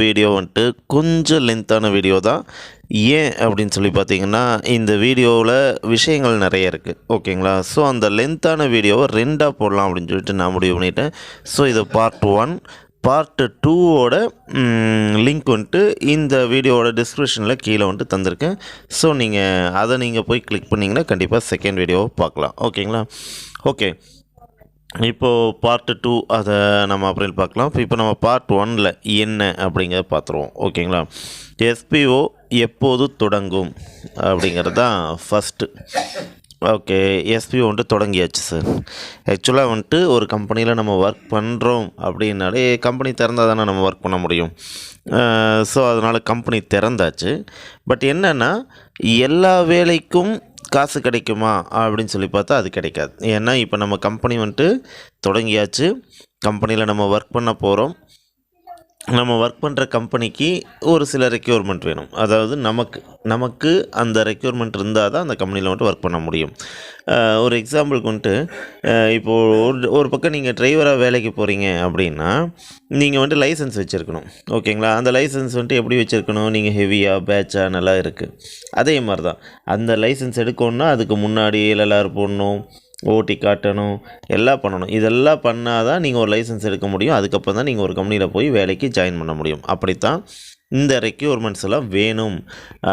Video வந்துட்டு கொஞ்சம் லென்த்தான video தான். ஏன் அப்படின்னு சொல்லி பார்த்தீங்கன்னா இந்த வீடியோவில் விஷயங்கள் நிறைய இருக்குது ஓகேங்களா? ஸோ அந்த லென்த்தான வீடியோவை ரெண்டாக போடலாம் அப்படின்னு சொல்லிட்டு நான் முடிவு பண்ணிட்டேன். ஸோ இது பார்ட் ஒன் பார்ட்டு டூவோட லிங்க் வந்துட்டு இந்த வீடியோவோட டிஸ்கிரிப்ஷனில் கீழே வந்துட்டு தந்திருக்கேன். ஸோ நீங்கள் அதை நீங்கள் போய் கிளிக் பண்ணிங்கன்னா கண்டிப்பாக செகண்ட் வீடியோவை பார்க்கலாம். ஓகேங்களா? ஓகே இப்போது பார்ட்டு டூ அதை நம்ம அப்புறம் பார்க்கலாம் இப்போ நம்ம பார்ட் ஒனில் என்ன அப்படிங்கிறத பார்த்துருவோம் ஓகேங்களா? எஸ்பிஓ எப்போது தொடங்கும்? அப்படிங்கிறது தான் ஃபஸ்ட்டு ஓகே எஸ்பிஓ வந்துட்டு தொடங்கியாச்சு சார் ஆக்சுவலாக வந்துட்டு ஒரு கம்பெனியில் நம்ம ஒர்க் பண்ணுறோம் அப்படின்னாலே கம்பெனி திறந்தால் தானே நம்ம ஒர்க் பண்ண முடியும். ஸோ அதனால் கம்பெனி திறந்தாச்சு. பட் என்னென்னா எல்லா வேலைக்கும் காசு கிடைக்குமா அப்படின்னு சொல்லி பார்த்தா அது கிடைக்காது. ஏன்னா இப்போ நம்ம கம்பெனி வந்துட்டு தொடங்கியாச்சு. கம்பெனியில் நம்ம ஒர்க் பண்ண போகிறோம் நம்ம ஒர்க் பண்ணுற கம்பெனிக்கு ஒரு சில ரெக்யூர்மெண்ட் வேணும். அதாவது நமக்கு நமக்கு அந்த ரெக்யூர்மெண்ட் இருந்தால் தான் அந்த கம்பெனியில் வந்துட்டு ஒர்க் பண்ண முடியும். ஒரு எக்ஸாம்பிளுக்கு வந்துட்டு இப்போது ஒரு ஒரு பக்கம் நீங்கள் டிரைவராக வேலைக்கு போகிறீங்க அப்படின்னா நீங்கள் வந்துட்டு லைசன்ஸ் வச்சுருக்கணும். ஓகேங்களா அந்த லைசன்ஸ் வந்துட்டு எப்படி வச்சுருக்கணும்? நீங்கள் ஹெவியாக பேட்சாக நல்லா இருக்குது அதே மாதிரி தான் அந்த லைசன்ஸ் எடுக்கணுன்னா அதுக்கு முன்னாடி எல்எல்ஆர் போடணும். ஓட்டி காட்டணும் எல்லாம் பண்ணணும். இதெல்லாம் பண்ணால் தான் நீங்கள் ஒரு லைசன்ஸ் எடுக்க முடியும். அதுக்கப்புறம் தான் நீங்கள் ஒரு கம்பெனியில் போய் வேலைக்கு ஜாயின் பண்ண முடியும். அப்படித்தான் இந்த ரெக்யூர்மெண்ட்ஸ் எல்லாம் வேணும்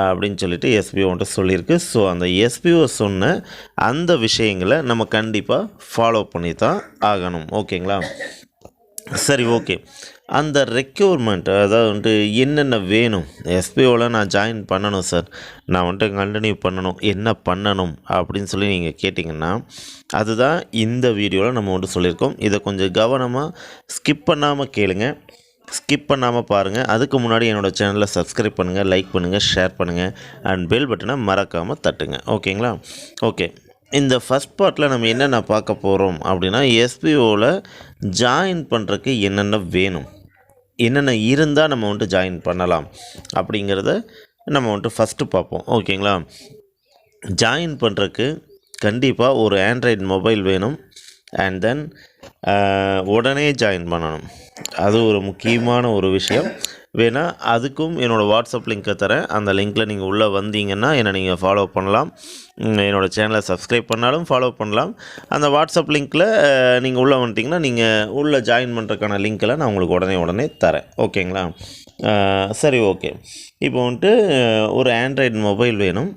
அப்படின்னு சொல்லிட்டு எஸ்பிஓன்ட்டு சொல்லியிருக்கு. ஸோ அந்த எஸ்பிஓ சொன்ன அந்த விஷயங்களை நம்ம கண்டிப்பாக ஃபாலோ பண்ணி தான் ஆகணும் ஓகேங்களா சரி ஓகே. அந்த ரெக்யூர்மெண்ட் அதாவது வந்துட்டு என்னென்ன வேணும்? எஸ்பிஓவில் நான் ஜாயின் பண்ணணும் சார் நான் வந்துட்டு கண்டினியூ பண்ணணும். என்ன பண்ணணும்? அப்படின்னு சொல்லி நீங்கள் கேட்டிங்கன்னா அதுதான் இந்த வீடியோவில் நம்ம வந்துட்டு சொல்லியிருக்கோம். இதை கொஞ்சம் கவனமாக ஸ்கிப் பண்ணாமல் கேளுங்க. ஸ்கிப் பண்ணாமல் பாருங்கள் அதுக்கு முன்னாடி என்னோடய சேனலை சப்ஸ்கிரைப் பண்ணுங்கள் லைக் பண்ணுங்கள் ஷேர் பண்ணுங்கள் அண்ட் பெல் பட்டனை மறக்காமல் தட்டுங்க. ஓகேங்களா ஓகே இந்த ஃபஸ்ட் பார்ட்டில் நம்ம என்னென்ன பார்க்க போகிறோம் அப்படின்னா எஸ்பிஓவில் ஜாயின் பண்ணுறதுக்கு என்னென்ன வேணும்? என்னென்ன இருந்தால் நம்ம வந்துட்டு ஜாயின் பண்ணலாம்? அப்படிங்கிறத நம்ம வந்துட்டு ஃபஸ்ட்டு பார்ப்போம். ஓகேங்களா ஜாயின் பண்ணுறதுக்கு கண்டிப்பாக ஒரு ஆண்ட்ராய்டு மொபைல் வேணும். அண்ட் தென் உடனே ஜாயின் பண்ணணும். அது ஒரு முக்கியமான ஒரு விஷயம். வேணால் அதுக்கும் என்னோடய வாட்ஸ்அப் லிங்க்கை தரேன். அந்த லிங்க்கில் நீங்கள் உள்ளே வந்தீங்கன்னா என்னை நீங்கள் ஃபாலோ பண்ணலாம். என்னோடய சேனலை சப்ஸ்கிரைப் பண்ணாலும் ஃபாலோ பண்ணலாம். அந்த வாட்ஸ்அப் லிங்க்கில் நீங்கள் உள்ளே வந்துட்டிங்கன்னா நீங்கள் உள்ளே ஜாயின் பண்ணுறதுக்கான லிங்க்கெல்லாம் நான் உங்களுக்கு உடனே உடனே தரேன். ஓகேங்களா? சரி ஓகே. இப்போ வந்துட்டு ஒரு ஆண்ட்ராய்டு மொபைல் வேணும்.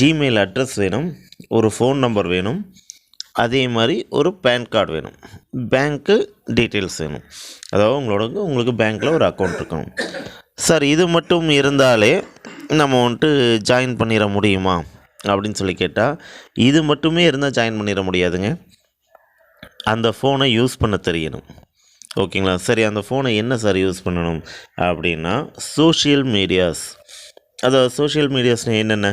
ஜிமெயில் அட்ரஸ் வேணும். ஒரு ஃபோன் நம்பர் வேணும். அதே மாதிரி ஒரு பேன் கார்டு வேணும். பேங்க்கு டீட்டெயில்ஸ் வேணும். அதாவது உங்களோட உங்களுக்கு பேங்க்கில் ஒரு அக்கௌண்ட் இருக்கணும். சார் இது மட்டும் இருந்தாலே நம்ம வந்துட்டு ஜாயின் பண்ணிட முடியுமா? அப்படின்னு சொல்லி கேட்டால் இது மட்டுமே இருந்தால் ஜாயின் பண்ணிட முடியாதுங்க. அந்த ஃபோனை யூஸ் பண்ண தெரியணும். ஓகேங்களா? சரி அந்த ஃபோனை என்ன சார் யூஸ் பண்ணணும்? அப்படின்னா சோஷியல் மீடியாஸ் அதாவது சோஷியல் மீடியாஸ்னால் என்னென்ன?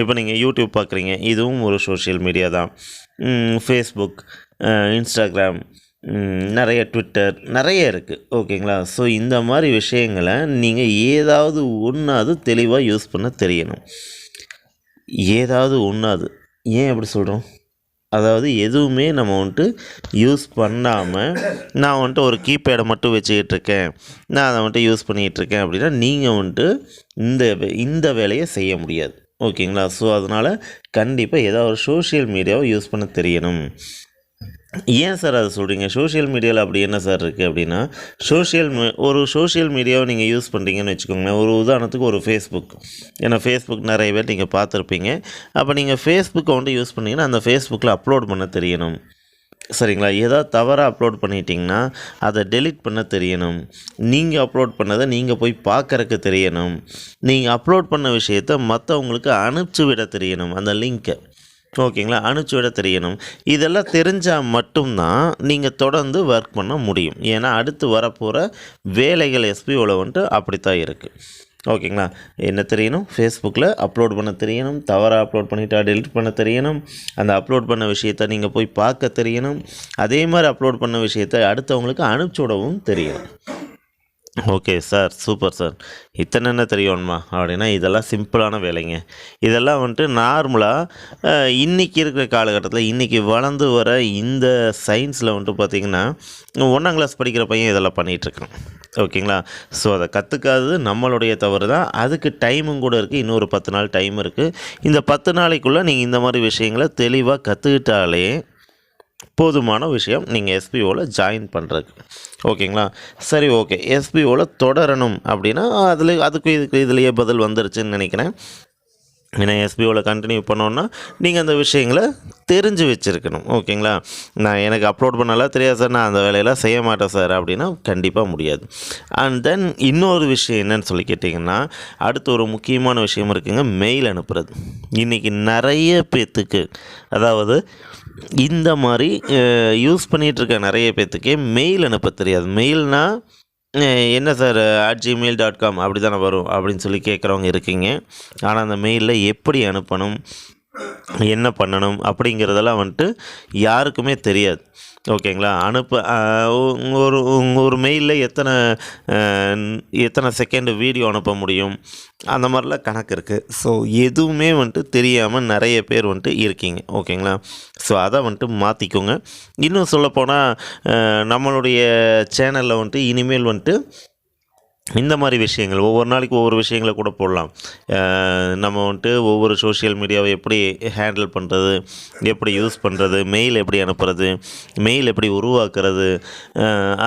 இப்போ நீங்கள் யூடியூப் பார்க்குறீங்க இதுவும் ஒரு சோஷியல் மீடியா தான். ஃபேஸ்புக் இன்ஸ்டாகிராம் நிறைய ட்விட்டர் நிறைய இருக்குது ஓகேங்களா ஸோ இந்த மாதிரி விஷயங்களை நீங்கள் ஏதாவது ஒன்றாவது தெளிவாக யூஸ் பண்ண தெரியணும். ஏதாவது ஒன்றாவது ஏன் அப்படி சொல்கிறோம் அதாவது எதுவுமே நம்ம வந்துட்டு யூஸ் பண்ணாமல் நான் வந்துட்டு ஒரு கீபேடை மட்டும் வச்சுக்கிட்டு இருக்கேன். நான் அதை வந்துட்டு யூஸ் பண்ணிக்கிட்டு இருக்கேன் அப்படின்னா நீங்கள் வந்துட்டு இந்த வே- இந்த வேலையை செய்ய முடியாது. ஓகேங்களா? ஸோ அதனால் கண்டிப்பாக ஏதாவது ஒரு சோஷியல் மீடியாவை யூஸ் பண்ண தெரியணும். ஏன் சார் அதை சொல்கிறீங்க சோஷியல் மீடியாவில் அப்படி என்ன சார் இருக்குது அப்படின்னா சோஷியல் ஒரு சோஷியல் மீடியாவை நீங்கள் யூஸ் பண்ணுறீங்கன்னு வச்சுக்கோங்களேன். ஒரு உதாரணத்துக்கு ஒரு ஃபேஸ்புக் ஏன்னா ஃபேஸ்புக் நிறைய பேர் நீங்கள் பார்த்துருப்பீங்க. அப்போ நீங்கள் ஃபேஸ்புக்கை வந்து யூஸ் பண்ணிங்கன்னா அந்த ஃபேஸ்புக்கில் அப்லோட் பண்ண தெரியணும். சரிங்களா? ஏதாவது தவறாக அப்லோட் பண்ணிட்டீங்கன்னா அதை டெலீட் பண்ண தெரியணும். நீங்கள் அப்லோட் பண்ணதை நீங்கள் போய் பார்க்குறக்கு தெரியணும். நீங்கள் அப்லோட் பண்ண விஷயத்த மற்றவங்களுக்கு அனுப்பிச்சி விட தெரியணும் அந்த லிங்க்கை ஓகேங்களா? அனுப்பிச்சு விட தெரியணும். இதெல்லாம் தெரிஞ்சால் மட்டும்தான் நீங்கள் தொடர்ந்து ஒர்க் பண்ண முடியும். ஏன்னா அடுத்து வரப்போகிற வேலைகள் எஸ்பிஓவில் வந்துட்டு அப்படித்தான் இருக்குது ஓகேங்களா? என்ன தெரியணும்? ஃபேஸ்புக்கில் அப்லோட் பண்ண தெரியணும். தவறாக அப்லோட் பண்ணிவிட்டா டெலிட் பண்ண தெரியணும். அந்த அப்லோட் பண்ண விஷயத்த நீங்கள் போய் பார்க்க தெரியணும். அதே மாதிரி அப்லோட் பண்ண விஷயத்த அடுத்தவங்களுக்கு அனுப்பிச்சி விடவும் தெரியணும். Okay sir. Super sir. இத்தனை என்ன தெரியணுமா அப்படின்னா இதெல்லாம் சிம்பிளான வேலைங்க. இதெல்லாம் வந்துட்டு நார்மலாக இன்றைக்கி இருக்கிற காலகட்டத்தில் இன்றைக்கி வளர்ந்து வர இந்த சயின்ஸில் வந்துட்டு பார்த்திங்கன்னா ஒன்றாம் கிளாஸ் படிக்கிற பையன் இதெல்லாம் பண்ணிகிட்ருக்கான் ஓகேங்களா? ஸோ அதை கற்றுக்காதது நம்மளுடைய தவறு தான். அதுக்கு டைமும் கூட இருக்குது இன்னொரு பத்து நாள் டைம் இருக்குது இந்த பத்து நாளைக்குள்ளே நீங்கள் இந்த மாதிரி விஷயங்களை தெளிவாக கற்றுக்கிட்டாலே போதுமான விஷயம் நீங்கள் எஸ்பிஓவில் ஜாயின் பண்ணுறதுக்கு ஓகேங்களா? சரி ஓகே. எஸ்பிஓவில் தொடரணும் அப்படின்னா அதில் அதுக்கு இதுக்கு இதுலேயே பதில் வந்துருச்சுன்னு நினைக்கிறேன். ஏன்னா எஸ்பிஓவில் கண்டினியூ பண்ணோன்னா நீங்கள் அந்த விஷயங்களை தெரிஞ்சு வச்சுருக்கணும். ஓகேங்களா? நான் எனக்கு அப்லோட் பண்ணலாம் தெரியாது சார். நான் அந்த வேலையெல்லாம் செய்ய மாட்டேன் சார் அப்படின்னா கண்டிப்பாக முடியாது. அண்ட் தென் இன்னொரு விஷயம் என்னன்னு சொல்லி கேட்டிங்கன்னா அடுத்து ஒரு முக்கியமான விஷயம் இருக்குங்க மெயில் அனுப்புறது. இன்றைக்கி நிறைய பேர்த்துக்கு அதாவது இந்த மாதிரி யூஸ் பண்ணிகிட்ருக்க நிறைய பேர்த்துக்கே மெயில் அனுப்ப தெரியாது. மெயில்னால் என்ன sir at Gmail dot com அப்படி தானே வரும் அப்படின்னு சொல்லி கேட்குறவங்க இருக்கீங்க. ஆனால் அந்த மெயிலில் எப்படி அனுப்பணும்? என்ன பண்ணணும் அப்படிங்கிறதெல்லாம் வந்துட்டு யாருக்குமே தெரியாது. ஓகேங்களா? அனுப்ப ஒரு ஒரு மெயிலில் எத்தனை எத்தனை செகண்டு வீடியோ அனுப்ப முடியும்? அந்த மாதிரிலாம் கணக்கு இருக்குது ஸோ எதுவுமே வந்துட்டு தெரியாமல் நிறைய பேர் வந்துட்டு இருக்கீங்க. ஓகேங்களா? ஸோ அதை வந்துட்டு மாற்றிக்கோங்க இன்னும் சொல்லப்போனால் நம்மளுடைய சேனலில் வந்துட்டு இனிமேல் வந்துட்டு இந்த மாதிரி விஷயங்கள் ஒவ்வொரு நாளைக்கு ஒவ்வொரு விஷயங்களை கூட போடலாம். நம்ம வந்துட்டு ஒவ்வொரு சோஷியல் மீடியாவை எப்படி ஹேண்டில் பண்ணுறது எப்படி யூஸ் பண்ணுறது மெயில் எப்படி அனுப்புறது மெயில் எப்படி உருவாக்குறது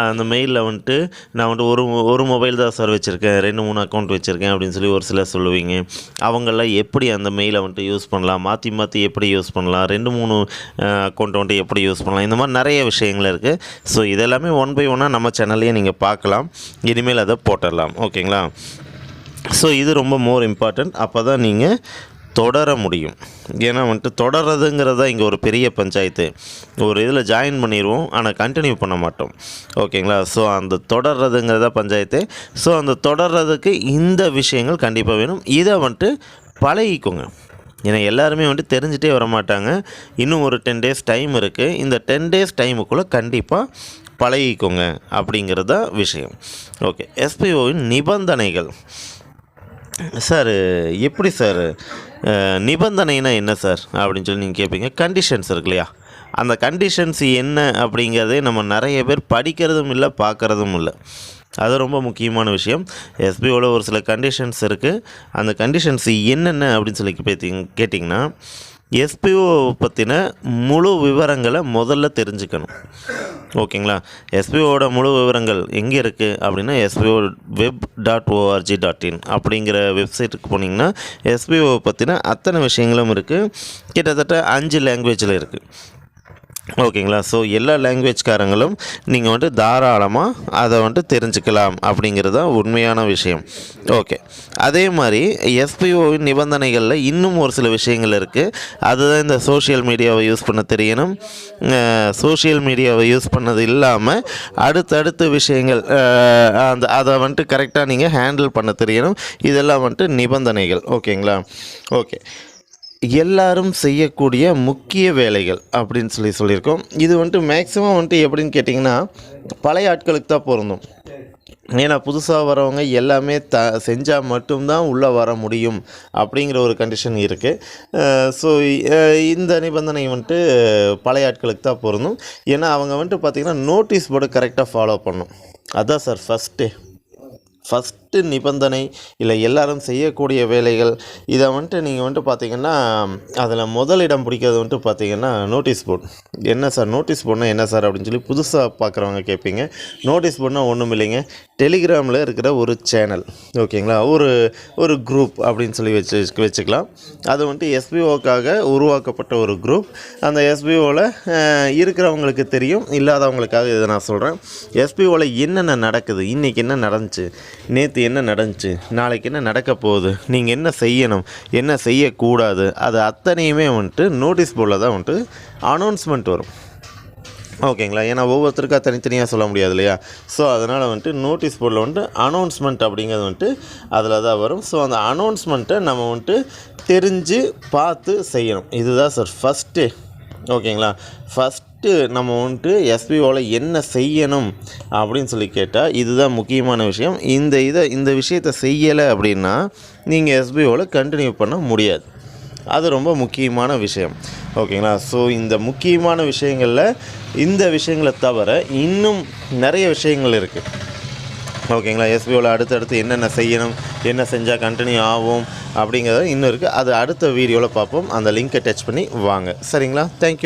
அந்த மெயிலில் வந்துட்டு நான் வந்துட்டு ஒரு ஒரு மொபைல் தான் சார் வச்சுருக்கேன் ரெண்டு மூணு அக்கௌண்ட் வச்சுருக்கேன் அப்படின்னு சொல்லி ஒரு சிலர் சொல்லுவீங்க. அவங்களாம் எப்படி அந்த மெயிலை வந்துட்டு யூஸ் பண்ணலாம் மாற்றி மாற்றி எப்படி யூஸ் பண்ணலாம் ரெண்டு மூணு அக்கௌண்ட் வந்துட்டு எப்படி யூஸ் பண்ணலாம் இந்த மாதிரி நிறைய விஷயங்கள் இருக்குது ஸோ இதெல்லாமே ஒன் பை ஒன்னாக நம்ம சேனல்லையே நீங்கள் பார்க்கலாம். இனிமேல் அதை போட்டுடலாம் ஓகேங்களா? ஸோ இது ரொம்ப மோர் இம்பார்ட்டண்ட் அப்போ தான் நீங்கள் தொடர முடியும். ஏன்னா வந்துட்டு தொடர்றதுங்கிறது தான் இங்கே ஒரு பெரிய பஞ்சாயத்து. ஒரு இதில் ஜாயின் பண்ணிடுவோம் ஆனால் கண்டினியூ பண்ண மாட்டோம். ஓகேங்களா? ஸோ அந்த தொடர்றதுங்கிறதா பஞ்சாயத்து. ஸோ அந்த தொடர்றதுக்கு இந்த விஷயங்கள் கண்டிப்பாக வேணும். இதை வந்துட்டு பழகிக்கோங்க. ஏன்னா எல்லாருமே வந்துட்டு தெரிஞ்சிட்டே வர மாட்டாங்க இன்னும் ஒரு டென் டேஸ் டைம் இருக்குது இந்த டென் டேஸ் டைமுக்குள்ளே கண்டிப்பாக பழகிக்கோங்க அப்படிங்கிறது தான் விஷயம் ஓகே எஸ்பிஓவின் நிபந்தனைகள். சார் எப்படி சார் நிபந்தனைனா என்ன சார் அப்படின்னு சொல்லி நீங்கள் கேட்பீங்க கண்டிஷன்ஸ் இருக்கு இல்லையா? அந்த கண்டிஷன்ஸ் என்ன அப்படிங்கிறதே நம்ம நிறைய பேர் படிக்கிறதும் இல்லை பார்க்குறதும் இல்லை. அது ரொம்ப முக்கியமான விஷயம். எஸ்பிஓவில் ஒரு சில கண்டிஷன்ஸ் இருக்குது அந்த கண்டிஷன்ஸ் என்னென்ன அப்படின்னு சொல்லி கேட்டிங் கேட்டிங்கன்னா எஸ்பிஓ பற்றின முழு விவரங்களை முதல்ல தெரிஞ்சுக்கணும். ஓகேங்களா? எஸ்பிஓட முழு விவரங்கள் எங்கே இருக்குது அப்படின்னா SPO web dot ORG dot in அப்படிங்கிற வெப்சைட்டுக்கு போனீங்கன்னா எஸ்பிஓ பற்றின அத்தனை விஷயங்களும் இருக்குது கிட்டத்தட்ட அஞ்சு லாங்குவேஜில் இருக்குது ஓகேங்களா? ஸோ எல்லா லாங்குவேஜ்காரங்களும் நீங்கள் வந்துட்டு தாராளமாக அதை வந்துட்டு தெரிஞ்சுக்கலாம் அப்படிங்கிறது தான் உண்மையான விஷயம். ஓகே அதே மாதிரி எஸ்பிஓவின் நிபந்தனைகளில் இன்னும் ஒரு சில விஷயங்கள் இருக்குது அதுதான் இந்த சோஷியல் மீடியாவை யூஸ் பண்ண தெரியணும். சோஷியல் மீடியாவை யூஸ் பண்ணது இல்லாமல் அடுத்தடுத்த விஷயங்கள் அந்த அதை வந்துட்டு கரெக்டாக நீங்கள் ஹேண்டில் பண்ண தெரியணும். இதெல்லாம் வந்துட்டு நிபந்தனைகள். ஓகேங்களா ஓகே எல்லாரும் செய்யக்கூடிய முக்கிய வேலைகள் அப்படின்னு சொல்லி சொல்லியிருக்கோம். இது வந்துட்டு மேக்ஸிமம் வந்துட்டு எப்படின்னு கேட்டிங்கன்னா பழைய ஆட்களுக்கு தான் பொருந்தும். ஏன்னா புதுசாக வரவங்க எல்லாமே த செஞ்சால் மட்டும்தான் உள்ளே வர முடியும் அப்படிங்கிற ஒரு கண்டிஷன் இருக்குது ஸோ இந்த நிபந்தனை வந்துட்டு பழைய ஆட்களுக்கு தான் பொருந்தும். ஏன்னா அவங்க வந்துட்டு பார்த்திங்கன்னா நோட்டீஸ் போர்டு கரெக்டாக ஃபாலோ பண்ணும். அதான் சார் ஃபஸ்ட்டு ஃபஸ்ட்டு நிபந்தனை இல்லை எல்லாரும் செய்யக்கூடிய வேலைகள் இதை வந்துட்டு நீங்கள் வந்துட்டு பார்த்தீங்கன்னா அதில் முதலிடம் பிடிக்கிறது வந்துட்டு பார்த்தீங்கன்னா நோட்டீஸ் போர்டு என்ன சார் நோட்டீஸ் போர்டுனா என்ன சார் அப்படின்னு சொல்லி புதுசாக பார்க்குறவங்க கேட்பீங்க. நோட்டீஸ் போர்டுனா ஒன்றும் இல்லைங்க. டெலிகிராமில் இருக்கிற ஒரு சேனல் ஓகேங்களா? ஒரு ஒரு குரூப் அப்படின்னு சொல்லி வச்சு வச்சுக்கலாம். அது வந்துட்டு எஸ்பிஓக்காக உருவாக்கப்பட்ட ஒரு குரூப் அந்த எஸ்பிஓவில் இருக்கிறவங்களுக்கு தெரியும் இல்லாதவங்களுக்காக இதை நான் சொல்கிறேன் எஸ்பிஓவில் என்னென்ன நடக்குது? இன்றைக்கி என்ன நடந்துச்சு? நேற்று என்ன நடந்துச்சு? நாளைக்கு என்ன நடக்க போகுது? நீங்கள் என்ன செய்யணும்? என்ன செய்யக்கூடாது? அது அத்தனையுமே வந்துட்டு நோட்டீஸ் போர்டில் தான் வந்துட்டு அனௌன்ஸ்மெண்ட் வரும். ஓகேங்களா? ஏன்னா ஒவ்வொருத்தருக்கா தனித்தனியாக சொல்ல முடியாது இல்லையா? ஸோ அதனால் வந்துட்டு நோட்டீஸ் போர்டில் வந்துட்டு அனௌன்ஸ்மெண்ட் அப்படிங்கிறது வந்துட்டு அதில் தான் வரும். ஸோ அந்த அனௌன்ஸ்மெண்ட்டை நம்ம வந்துட்டு தெரிஞ்சு பார்த்து செய்யணும். இதுதான் சார் ஃபஸ்ட்டு ஓகேங்களா? ஃபஸ்ட் ஃபஸ்ட்டு நெக்ஸ்ட்டு நம்ம வந்துட்டு எஸ்பிஓவில் என்ன செய்யணும் அப்படின்னு சொல்லி கேட்டால் இதுதான் முக்கியமான விஷயம். இந்த இதை இந்த விஷயத்தை செய்யலை அப்படின்னா நீங்கள் எஸ்பிஓவில் கண்டினியூ பண்ண முடியாது. அது ரொம்ப முக்கியமான விஷயம். ஓகேங்களா? ஸோ இந்த முக்கியமான விஷயங்களில் இந்த விஷயங்களை தவிர இன்னும் நிறைய விஷயங்கள் இருக்குது ஓகேங்களா? எஸ்பிஓவில் அடுத்தடுத்து என்னென்ன செய்யணும் என்ன செஞ்சால் கண்டினியூ ஆகும் அப்படிங்கிறது இன்னும் இருக்குது அது அடுத்த வீடியோவில் பார்ப்போம். அந்த லிங்க்கை டச் பண்ணி வாங்க. சரிங்களா? தேங்க்யூ